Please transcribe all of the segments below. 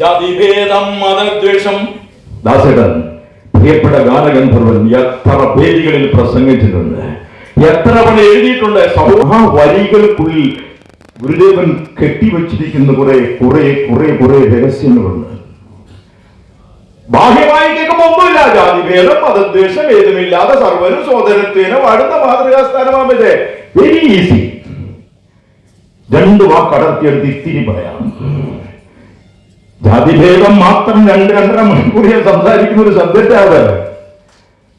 ജാതിഭേദം മതദ്വേഷം. ദാസേടൻ പ്രിയപ്പെട്ട ഗാനഗന്ധർവൻ എത്ര വേദികളിൽ പ്രസംഗിച്ചിട്ടുണ്ട്. എത്ര പണി എഴുതിയിട്ടുണ്ട്. സമൂഹ വരികൾക്കുള്ളിൽ ഗുരുദേവൻ കെട്ടിവച്ചിരിക്കുന്ന കുറെ കുറെ കുറെ കുറെ രഹസ്യങ്ങളുണ്ട്. ബാഹ്യമായി ഒന്നുമില്ല ജാതിഭേദം മതദ്വേഷം ഏതുമില്ലാതെ സർവനും സോദരത്വേന വാഴുന്ന മാതൃകാസ്ഥാനമാമിത് വെരി ഈസി രണ്ട് വാക്കടർത്തിയെടുത്ത് ഇത്തിരി പറയാം. ജാതിഭേദം മാത്രം രണ്ട് രണ്ടര മണിക്കൂർ ഞാൻ സംസാരിക്കുന്ന ഒരു സബ്ജക്റ്റാണ്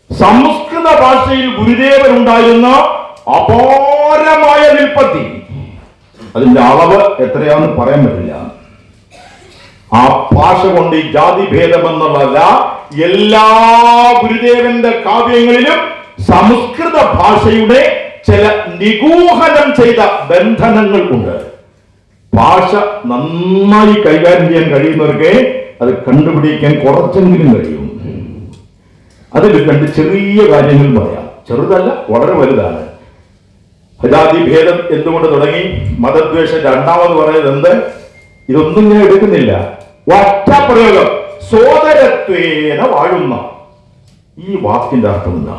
സംസ്കൃത ഭാഷയിൽ ഗുരുദേവൻ ഉണ്ടായിരുന്ന അപാരമായ വിൽപ്പത്തി അതിന്റെ അളവ് എത്രയാണെന്ന് പറയാൻ പറ്റില്ല. ആ ഭാഷ കൊണ്ട് ഈ ജാതിഭേദം എന്നുള്ളതല്ല എല്ലാ ഗുരുദേവന്റെ കാവ്യങ്ങളിലും സംസ്കൃത ഭാഷയുടെ ചില നിഗൂഹനം ചെയ്ത ബന്ധനങ്ങൾ ഉണ്ട് ഭാഷ നന്നായി കൈകാര്യം ചെയ്യാൻ കഴിയുന്നവർക്ക് അത് കണ്ടുപിടിക്കാൻ കുറച്ചെങ്കിലും കഴിയും. അതിൽ രണ്ട് ചെറിയ കാര്യങ്ങൾ പറയാം. ചെറുതല്ല വളരെ വലുതാണ്. ഹജാതി ഭേദം എന്തുകൊണ്ട് തുടങ്ങി? മതദ്വേഷം രണ്ടാമത് പറയുന്നത് എന്ത്? ഇതൊന്നും ഞാൻ എടുക്കുന്നില്ല. ഒറ്റ പ്രയോഗം. സോദരത്വേന വാഴുന്ന ഈ വാക്കിന്റെ അർത്ഥം എന്താ?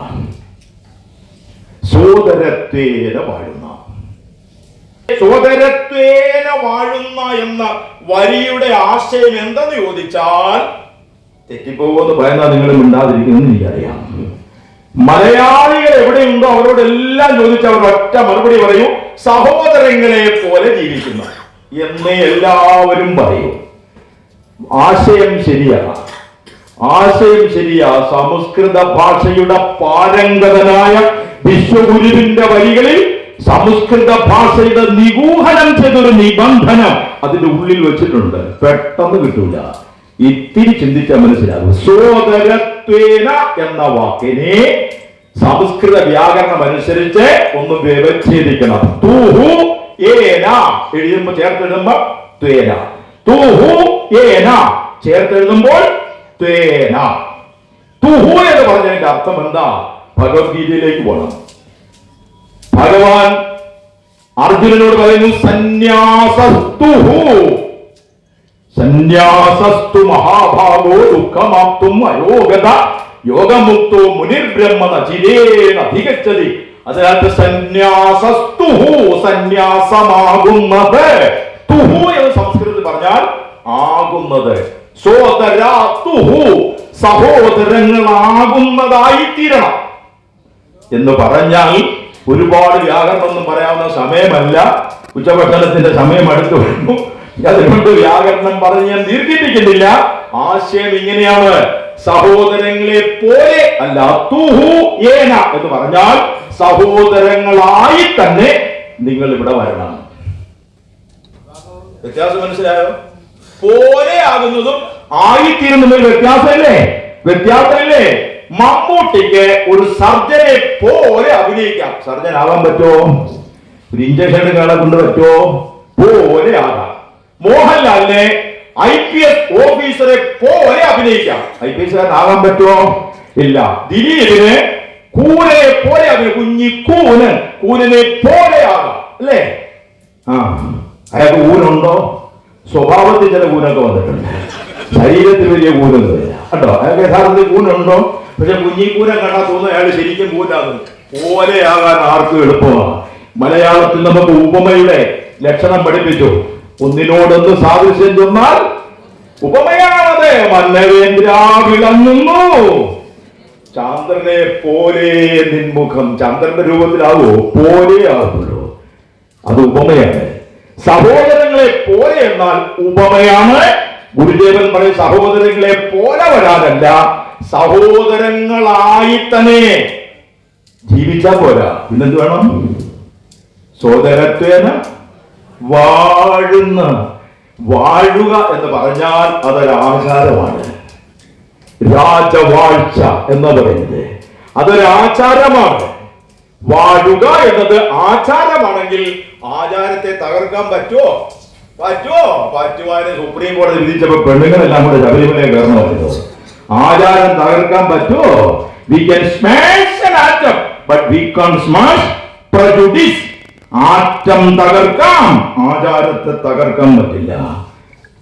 സോദരത്വേന വാഴുന്ന. സോദരത്വേന വാഴുന്ന എന്ന വരിയുടെ ആശയം എന്തെന്ന് ചോദിച്ചാൽ തെറ്റിപ്പോകുമെന്ന് ഭയന്നാ നിങ്ങൾ ഉണ്ടാതിരിക്കുന്നു എനിക്കറിയാം. മലയാളികൾ എവിടെയുണ്ടോ അവരോടെല്ലാം ചോദിച്ച് അവർ ഒറ്റ മറുപടി പറയൂ സഹോദരങ്ങളെ പോലെ ജീവിക്കുന്നു എന്ന് എല്ലാവരും പറയും. ആശയം ശരിയാണ് ആശയം ശരിയാ. സംസ്കൃത ഭാഷയുടെ പാരംഗതനായ വിശ്വഗുരുവിന്റെ വരികളിൽ സംസ്കൃത ഭാഷയുടെ നിഗൂഹനം ചെയ്തൊരു നിബന്ധനം അതിന്റെ ഉള്ളിൽ വെച്ചിട്ടുണ്ട്. പെട്ടെന്ന് കിട്ടൂല. ഇത്തിരി ചിന്തിച്ചാൽ മനസ്സിലാകും. സോദരത്വേന എന്ന വാക്കിനെ സംസ്കൃത വ്യാകരണം അനുസരിച്ച് ഒന്ന് വ്യവച്ഛേദിക്കണം. തൂഹു എഴുതുമ്പോ ചേർത്തെഴുതുമ്പോ ത്വേന. തൂഹു ഏന. ചേർത്തെഴുതുമ്പോൾ തേന. തുഹു എന്ന് പറഞ്ഞതിന്റെ അർത്ഥം എന്താ? ഭഗവത്ഗീതയിലേക്ക് പോകണം ഭഗവാൻ അർജുനനോട് പറയുന്നു സന്യാസസ്തുഹു. സന്യാസസ്തു മഹാഭാഗോ ദുഃഖമാപ്തും അയോഗത. യോഗമുക്തോ മുനിർബ്രഹ്മ നചിരേണ അധികച്ചതി അതിനകത്ത് സന്യാസസ്തുഹു സന്യാസമാകുന്നത്. തുഹു എന്ന് സംസ്കൃതത്തിൽ പറഞ്ഞാൽ ആകുന്നത്. സോദരാത്തുഹു സഹോദരങ്ങളാകുന്നതായി തീരണം എന്ന് പറഞ്ഞാൽ ഒരുപാട് വ്യാകരണമൊന്നും പറയാവുന്ന സമയമല്ല. ഉച്ചഭക്ഷണത്തിന്റെ സമയം അടുത്തു വരുന്നു. അതുകൊണ്ട് വ്യാകരണം പറഞ്ഞ് ഞാൻ ദീർഘിപ്പിക്കുന്നില്ല. ആശയം ഇങ്ങനെയാണ്. സഹോദരങ്ങളെ പോലെ അല്ല തുഹു ഏന എന്ന് പറഞ്ഞാൽ സഹോദരങ്ങളായി തന്നെ നിങ്ങൾ ഇവിടെ വരണം. വ്യത്യാസം മനസ്സിലായോ? പോലെ ആകുന്നതും ആയിത്തീരുന്നതും വ്യത്യാസമല്ലേ? വ്യത്യാസമല്ലേ? മമ്മൂട്ടിക്ക് ഒരു സർജനെ പോലെ അഭിനയിക്കാം. സർജൻ ആവാൻ പറ്റുമോ? ഒരു ഇഞ്ചക്ഷൻ എടുക്കാളെ കൊണ്ട് പറ്റുമോ? പോലെ ആകാം. മോഹൻലാലിനെ ഐ പി എസ് ഓഫീസറെ പോലെ അഭിനയിക്കാം. ഐ പി എസ് ആകാൻ പറ്റുമോ? ഇല്ല. ദിലീപിന് കൂനെ പോലെ അഭിനയം കുഞ്ഞി കൂനൻ. കൂനനെ പോലെ ആകാം. അല്ലേ? ആ. അയാൾക്ക് ഊനുണ്ടോ സ്വഭാവത്തിൽ ചില ഊനൊക്കെ വന്നിട്ടുണ്ട്. ശരീരത്തിൽ വലിയ ഊനൊന്നുമില്ല കേട്ടോ? അയാൾക്ക് യഥാർത്ഥത്തിൽ ഊനുണ്ടോ പക്ഷെ കുഞ്ഞി കൂന കണ്ടാൽ തോന്നുന്നു അയാൾ ശരിക്കും കൂനാകും ഓലയാകാൻ ആർക്കും എളുപ്പമാണ്. മലയാളത്തിൽ നമുക്ക് ഉപമയുടെ ലക്ഷണം പഠിപ്പിച്ചു. ഒന്നിനോടൊന്ന് സാദൃശ്യം ചെന്നാൽ ഉപമയാണത്. മന്നവേന്ദ്ര വിളങ്ങുന്നു. ചാന്ദ്രനെ പോലെ നിൻമുഖം ചാന്ദ്രന്റെ രൂപത്തിലാവോ? പോലെ ആകുള്ളൂ അത് ഉപമയാണ്. സഹോദരങ്ങളെ പോലെ എന്നാൽ ഉപമയാണ്. ഗുരുദേവൻ പറയും സഹോദരങ്ങളെ പോലെ വരാനല്ല സഹോദരങ്ങളായി തന്നെ ജീവിച്ചാൽ പോരാ. പിന്നെന്ത് വേണം? സോദരത്വേന വാഴുന്ന വാഴുക എന്ന് പറഞ്ഞാൽ അതൊരാചാരമാണ് രാജവാഴ്ച എന്ന് പറയുന്നത്. അതൊരു ആചാരമാണ്. വാഴുക എന്നത് ആചാരമാണെങ്കിൽ ആചാരത്തെ തകർക്കാൻ പറ്റുമോ പറ്റുമോ പറ്റുവാന് സുപ്രീം കോടതി വിധിച്ചപ്പോ പെണ്ണുങ്ങളെല്ലാം കൂടെ ശബരിമല കയറണമായിരുന്നു ആചാരം തകർക്കാൻ പറ്റുമോ we can smash atom but we can't smash prejudice atom തകർക്കാം ആചാരത്തെ തകർക്കാൻ പറ്റില്ല.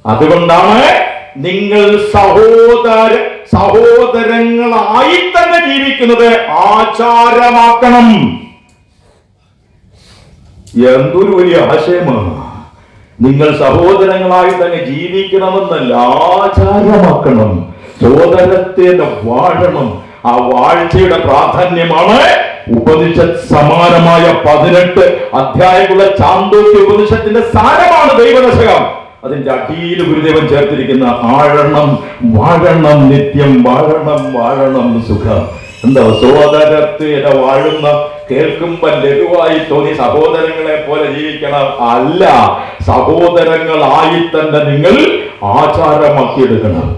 അതുകൊണ്ടാണ് നിങ്ങൾ സഹോദര സഹോദരങ്ങളായി ജീവിക്കുന്നത് ആചാരമാക്കണം. എന്തൊരു വലിയ ആശയമാണ്. നിങ്ങൾ സഹോദരങ്ങളായി തന്നെ ജീവിക്കണമെന്നല്ല ആചാരമാക്കണം. സോദരത്തെ വാഴണം. ആ വാഴ്ചയുടെ പ്രാധാന്യമാണ് ഉപനിഷത്ത് സമാനമായ പതിനെട്ട് അധ്യായമുള്ള ചാന്തോക്യ ഉപനിഷത്തിന്റെ സാരമാണ് ദൈവദശകം. അതിന്റെ അടിയിൽ ഗുരുദേവൻ ചേർത്തിരിക്കുന്ന ആഴണം വാഴണം നിത്യം വാഴണം വാഴണം സുഖം. എന്താ സോദരത്തിന് വാഴുന്ന കേൾക്കുമ്പോൾ ലഘുവായി തോന്നി സഹോദരങ്ങളെ പോലെ ജീവിക്കണം അല്ല സഹോദരങ്ങളായി തന്നെ നിങ്ങൾ ആചാരമാക്കിയെടുക്കണം.